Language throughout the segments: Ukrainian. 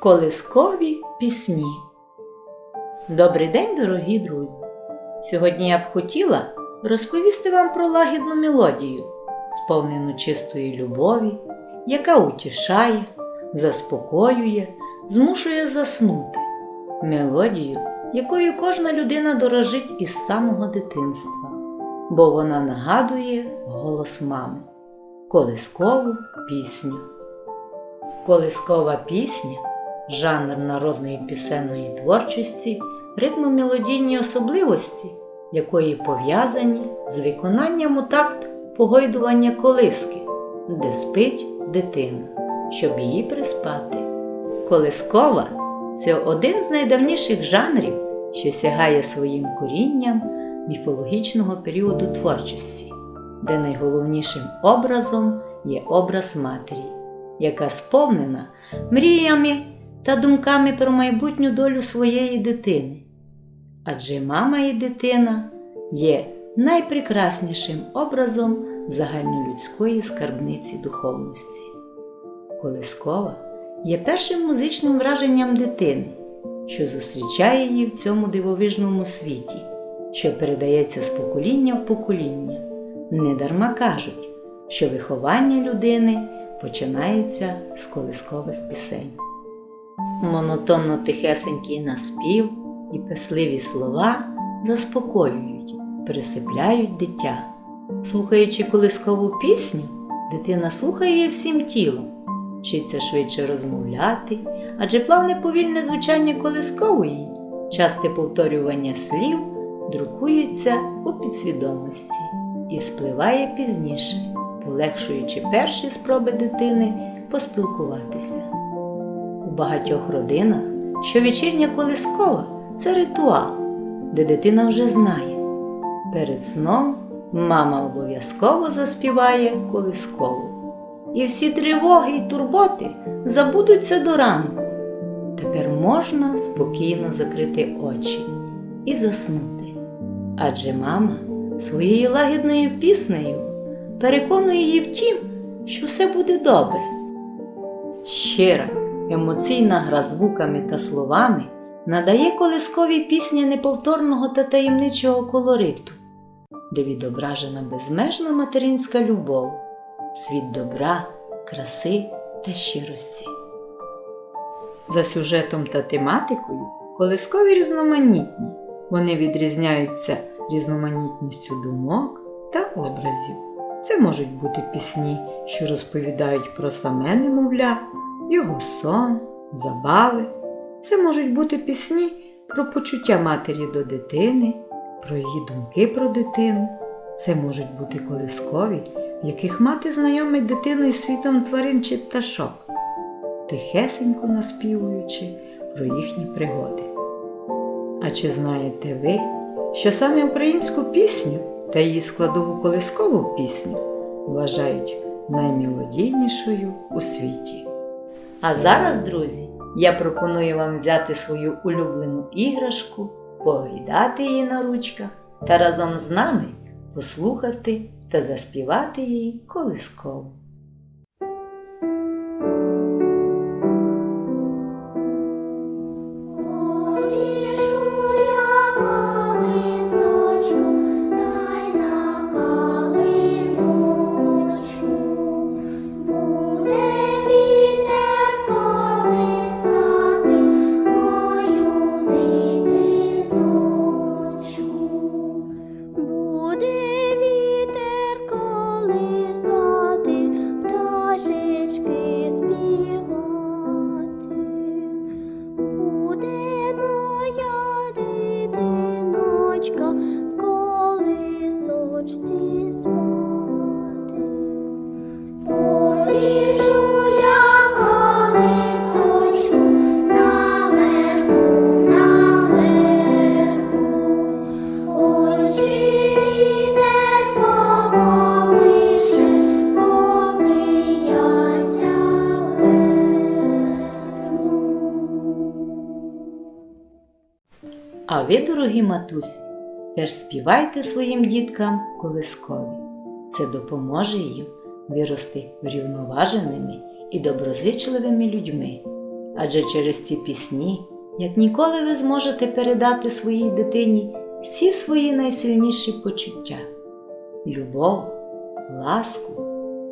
Колискові пісні. Добрий день, дорогі друзі! Сьогодні я б хотіла розповісти вам про лагідну мелодію, сповнену чистої любові, яка утішає, заспокоює, змушує заснути. Мелодію, якою кожна людина дорожить із самого дитинства, бо вона нагадує голос мами, колискову пісню. Колискова пісня жанр народної пісенної творчості, ритмомелодійні особливості, якої пов'язані з виконанням у такт погойдування колиски, де спить дитина, щоб її приспати. Колискова це один з найдавніших жанрів, що сягає своїм корінням міфологічного періоду творчості, де найголовнішим образом є образ матері, яка сповнена мріями та думками про майбутню долю своєї дитини. Адже мама і дитина є найпрекраснішим образом загальнолюдської скарбниці духовності. Колискова є першим музичним враженням дитини, що зустрічає її в цьому дивовижному світі, що передається з покоління в покоління. Недарма кажуть, що виховання людини починається з колискових пісень монотонно тихесенький наспів і писливі слова заспокоюють, присипляють дитя. Слухаючи колискову пісню, дитина слухає всім тілом, вчиться швидше розмовляти, адже плавне повільне звучання колискової, часте повторювання слів друкується у підсвідомості і спливає пізніше, полегшуючи перші спроби дитини поспілкуватися. У багатьох родинах щовечірня колискова це ритуал, де дитина вже знає. Перед сном мама обов'язково заспіває колискову. І всі тривоги й турботи забудуться до ранку. Тепер можна спокійно закрити очі і заснути. Адже мама своєю лагідною піснею переконує її в тім, що все буде добре. Щира емоційна гра звуками та словами надає колисковій пісні неповторного та таємничого колориту, де відображена безмежна материнська любов, світ добра, краси та щирості. За сюжетом та тематикою колискові різноманітні. Вони відрізняються різноманітністю думок та образів. Це можуть бути пісні, що розповідають про саме немовля його сон, забави. Це можуть бути пісні про почуття матері до дитини, про її думки про дитину. Це можуть бути колискові, в яких мати знайомить дитину із світом тварин чи пташок, тихесенько наспівуючи про їхні пригоди. А чи знаєте ви, що саме українську пісню та її складову колискову пісню вважають наймелодійнішою у світі? А зараз, друзі, я пропоную вам взяти свою улюблену іграшку, погойдати її на ручках та разом з нами послухати та заспівати її колисково. Дитиночка в колисочці спати. Повішу я колисочку наверху, наверху. Очі вітер поколише, поки я сяверну. А ви, дорогі матусі, теж співайте своїм діткам колискові. Це допоможе їм вирости врівноваженими і доброзичливими людьми, Адже через ці пісні, як ніколи, ви зможете передати своїй дитині всі свої найсильніші почуття любов, ласку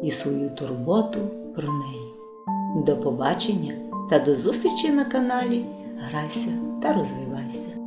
і свою турботу про неї. До побачення та до зустрічі на каналі Грайся та розвивайся.